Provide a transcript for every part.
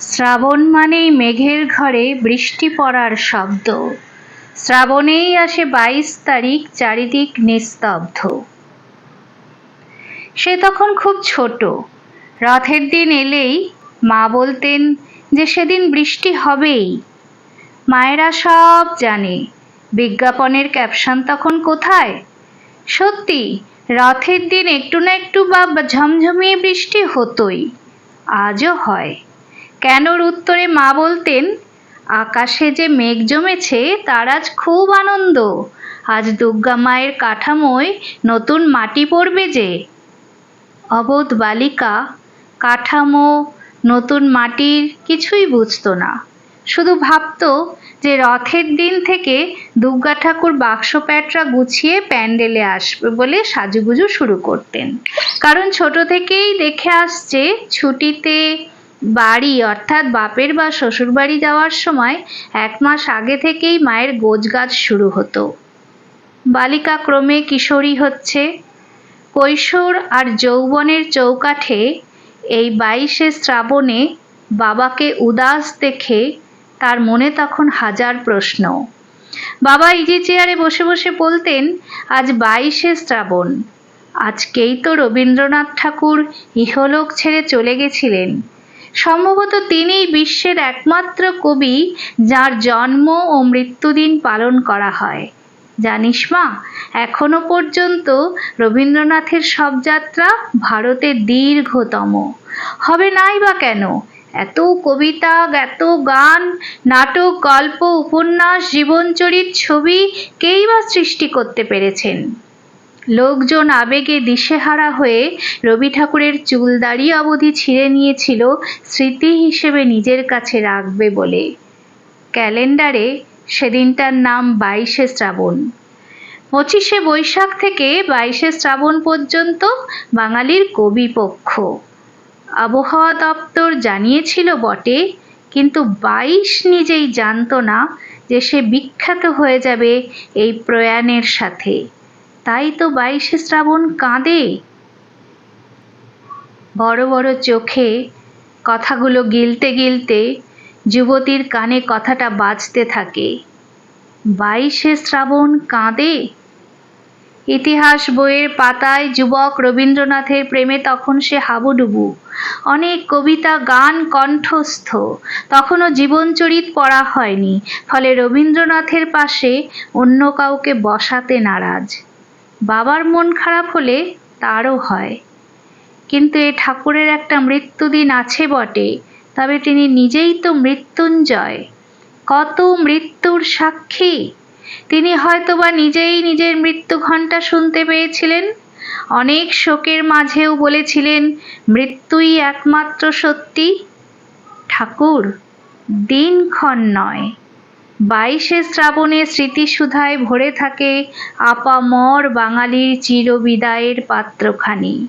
শ্রাবণ মানেই মেঘের ঘরে বৃষ্টি পড়ার শব্দ। শ্রাবণেই আসে বাইশ তারিখ, চারিদিক নিস্তব্ধ। সে তখন খুব ছোট। রথের দিন এলেই মা বলতেন যে সেদিন বৃষ্টি হবেই। মায়েরা সব জানে, বিজ্ঞাপনের ক্যাপশন তখন কোথায়? সত্যি, রথের দিন একটু না একটু বা ঝমঝমিয়ে বৃষ্টি হতোই, আজও হয়। কেনর উত্তরে মা বলতেন, আকাশে যে মেঘ জমেছে, তার আজ খুব আনন্দ। আজ দুর্গা মায়ের কাঠামোয় নতুন মাটি পড়বে যে। অবোধ বালিকা, কাঠামো, নতুন মাটির কিছুই বুঝতো না। শুধু ভাবতো যে রথের দিন থেকে দুর্গা ঠাকুর বাক্স প্যাটরা গুছিয়ে প্যান্ডেলে আসবে বলে সাজুগুজু শুরু করতেন। কারণ ছোট থেকেই দেখে আসছে, ছুটিতে বাড়ি, অর্থাৎ বাপের বা শ্বশুর বাড়ি যাওয়ার সময় এক মাস আগে থেকেই মায়ের গোজগাছ শুরু হতো। বালিকা ক্রমে কিশোরী হচ্ছে। কৈশোর আর যৌবনের চৌকাঠে এই বাইশে শ্রাবণে বাবাকে উদাস দেখে তার মনে তখন হাজার প্রশ্ন। বাবা ইজি চেয়ারে বসে বসে বলতেন, আজ বাইশে শ্রাবণ। আজকেই তো রবীন্দ্রনাথ ঠাকুর ইহলোক ছেড়ে চলে গেছিলেন। সম্ভবত তিনিই বিশ্বের একমাত্র কবি যার জন্ম ও মৃত্যুদিন পালন করা হয়। জানিস মা, এখনও পর্যন্ত রবীন্দ্রনাথের সব যাত্রা ভারতের দীর্ঘতম। হবে নাই বা কেন? এত কবিতা, এত গান, নাটক, গল্প, উপন্যাস, জীবনচরিত ছবি কেই বা সৃষ্টি করতে পেরেছেন? লোকজন আবেগে দিশেহারা হয়ে রবি ঠাকুরের চুল দাড়ি অবধি ছিঁড়ে নিয়েছিল স্মৃতি হিসেবে নিজের কাছে রাখবে বলে। ক্যালেন্ডারে সেদিনটার নাম বাইশে শ্রাবণ। পঁচিশে বৈশাখ থেকে বাইশে শ্রাবণ পর্যন্ত বাঙালির কবি পক্ষ। আবহাওয়া দপ্তর জানিয়েছিল বটে, কিন্তু বাইশ নিজেই জানতো না যে সে বিখ্যাত হয়ে যাবে এই প্রয়াণের সাথে। তাই তো বাইশে শ্রাবণ কাঁদে। বড় বড় চোখে কথাগুলো গিলতে গিলতে যুবতীর কানে কথাটা বাজতে থাকে। বাইশে শ্রাবণ কাঁদে। ইতিহাস বইয়ের পাতায় যুবক রবীন্দ্রনাথের প্রেমে তখন সে হাবুডুবু। অনেক কবিতা গান কণ্ঠস্থ। তখনও জীবনচরিত পড়া হয়নি। ফলে রবীন্দ্রনাথের পাশে অন্য কাউকে বসাতে নারাজ। বাবার মন খারাপ হলে তারও হয়। কিন্তু এ ঠাকুরের একটা মৃত্যুদিন আছে বটে, তবে তিনি নিজেই তো মৃত্যুঞ্জয়। কত মৃত্যুর সাক্ষী! তিনি হয়তোবা নিজেই নিজের মৃত্যু ঘণ্টা শুনতে পেয়েছিলেন। অনেক শোকের মাঝেও বলেছিলেন, মৃত্যুই একমাত্র সত্যি। ঠাকুর, দিনক্ষণ নয়। বাইশে শ্রাবণে স্মৃতিসুধায় ভরে থাকে আপামর বাঙালির চিরবিদায়ের পাত্রখানি।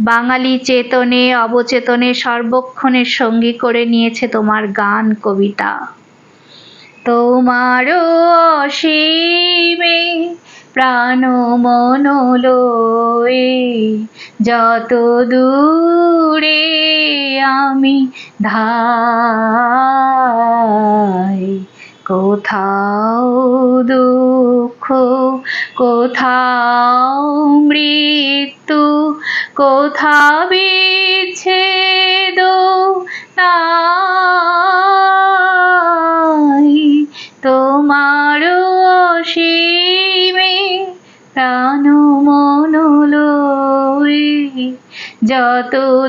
বাঙালি চেতনে, অবচেতনে, সর্বক্ষণের সঙ্গী করে নিয়েছে তোমার গান, কবিতা। অসীমে প্রাণ মনোলয়ে যত দূরে আমি ধাই কোথাও দুঃখ কোথাও মৃত্যু কোথা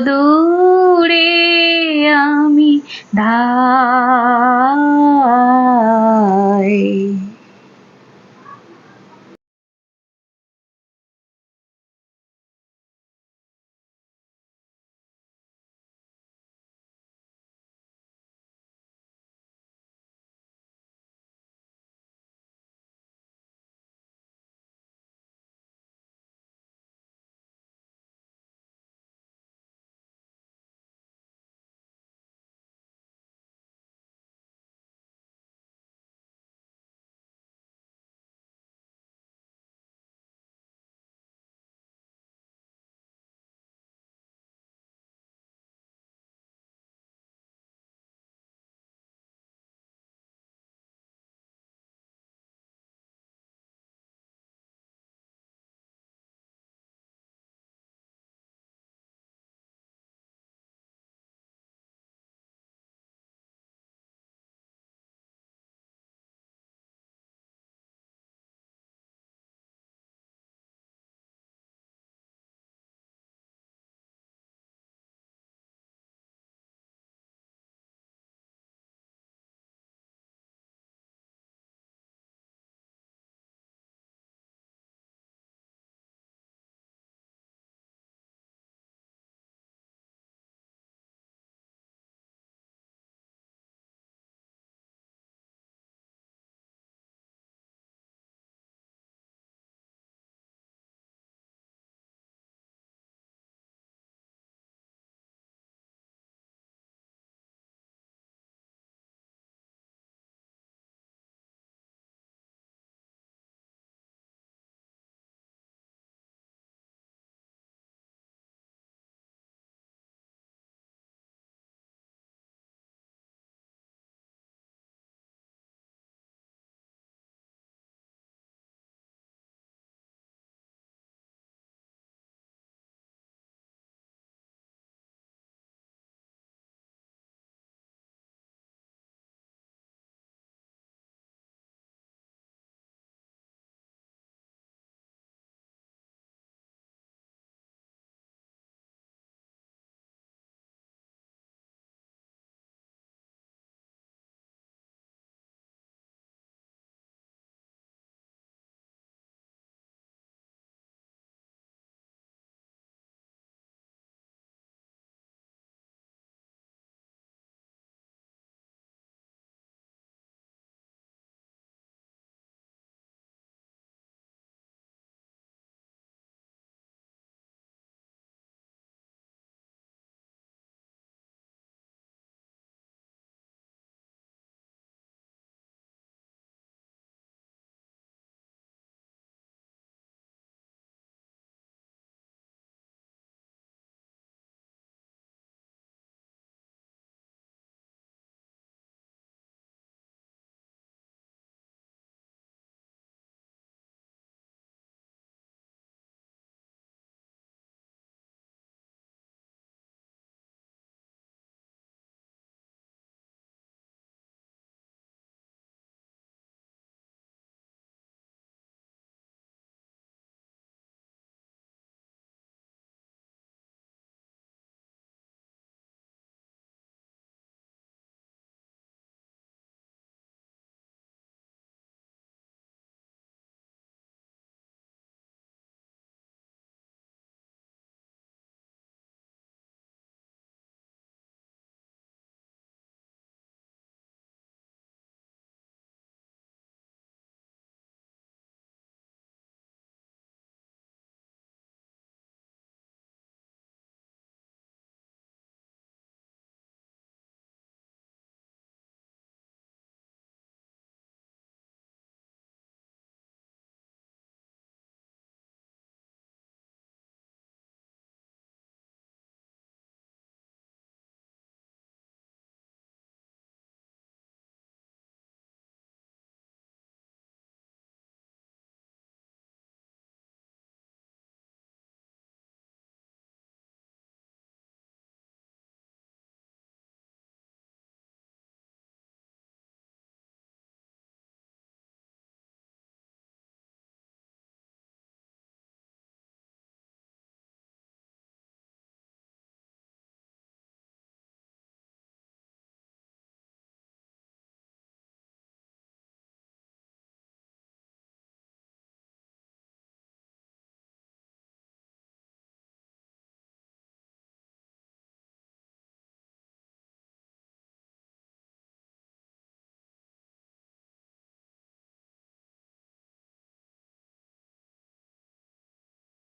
দূরে আমি ধাই